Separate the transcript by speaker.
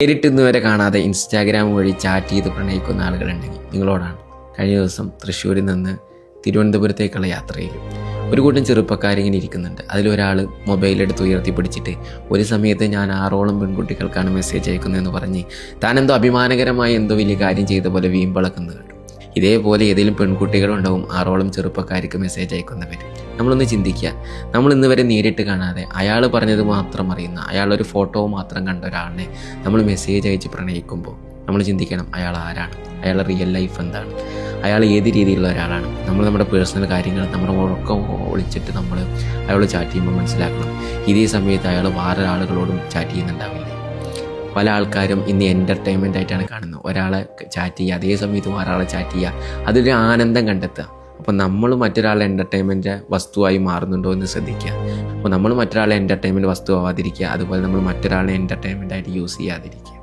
Speaker 1: നേരിട്ട് ഇന്ന് വരെ കാണാതെ ഇൻസ്റ്റാഗ്രാം വഴി ചാറ്റ് ചെയ്ത് പ്രണയിക്കുന്ന ആളുകളുണ്ടെങ്കിൽ നിങ്ങളോടാണ്. കഴിഞ്ഞ ദിവസം തൃശ്ശൂരിൽ നിന്ന് തിരുവനന്തപുരത്തേക്കുള്ള യാത്രയിൽ ഒരു കൂട്ടം ചെറുപ്പക്കാരിങ്ങനെ ഇരിക്കുന്നുണ്ട്. അതിലൊരാൾ മൊബൈലെടുത്ത് ഉയർത്തി പിടിച്ചിട്ട് ഒരു സമയത്ത് ഞാൻ ആറോളം പെൺകുട്ടികൾക്കാണ് മെസ്സേജ് അയക്കുന്നതെന്ന് പറഞ്ഞ് താനെന്തോ അഭിമാനകരമായി എന്തോ വലിയ കാര്യം ചെയ്ത പോലെ വീമ്പളക്കുന്നത് കണ്ടു. ഇതേപോലെ ഏതെങ്കിലും പെൺകുട്ടികളുണ്ടാവും ആറോളം ചെറുപ്പക്കാർക്ക് മെസ്സേജ് അയക്കുന്നവർ നമ്മളൊന്ന് ചിന്തിക്കുക. നമ്മൾ ഇന്ന് വരെ നേരിട്ട് കാണാതെ അയാൾ പറഞ്ഞത് മാത്രം അറിയുന്ന അയാളൊരു ഫോട്ടോ മാത്രം കണ്ട ഒരാളിനെ നമ്മൾ മെസ്സേജ് അയച്ച് പ്രണയിക്കുമ്പോൾ നമ്മൾ ചിന്തിക്കണം അയാൾ ആരാണ്? അയാളുടെ റിയൽ ലൈഫ് എന്താണ്? അയാൾ ഏത് രീതിയിലുള്ള ഒരാളാണ്? നമ്മൾ നമ്മുടെ പേഴ്സണൽ കാര്യങ്ങൾ നമ്മുടെ ഉറക്കം ഒളിച്ചിട്ട് നമ്മൾ അയാളോട് ചാറ്റ് ചെയ്യുമ്പോൾ മനസ്സിലാക്കണം. ഇതേ സമയത്ത് അയാൾ വേറെ ആളുകളോടും ചാറ്റ് ചെയ്യുന്നുണ്ടാവില്ല. പല ആൾക്കാരും ഇന്ന് എന്റർടൈൻമെന്റ് ആയിട്ടാണ് കാണുന്നത്. ഒരാളെ ചാറ്റ് ചെയ്യുക അതേ സമയത്ത് ഒരാളെ ചാറ്റ് ചെയ്യുക. അതിലൊരു ആനന്ദം കണ്ടെത്തുക. അപ്പോൾ നമ്മൾ മറ്റൊരാളെ എന്റർടൈൻമെന്റ് വസ്തുവായി മാറുന്നുണ്ടോ എന്ന് ശ്രദ്ധിക്കുക. അപ്പോൾ നമ്മൾ മറ്റൊരാളെ എന്റർടൈൻമെന്റ് വസ്തു ആവാതിരിക്കുക അതുപോലെ നമ്മൾ മറ്റൊരാളെ എന്റർടൈൻമെന്റ് ആയിട്ട് യൂസ് ചെയ്യാതിരിക്കുക.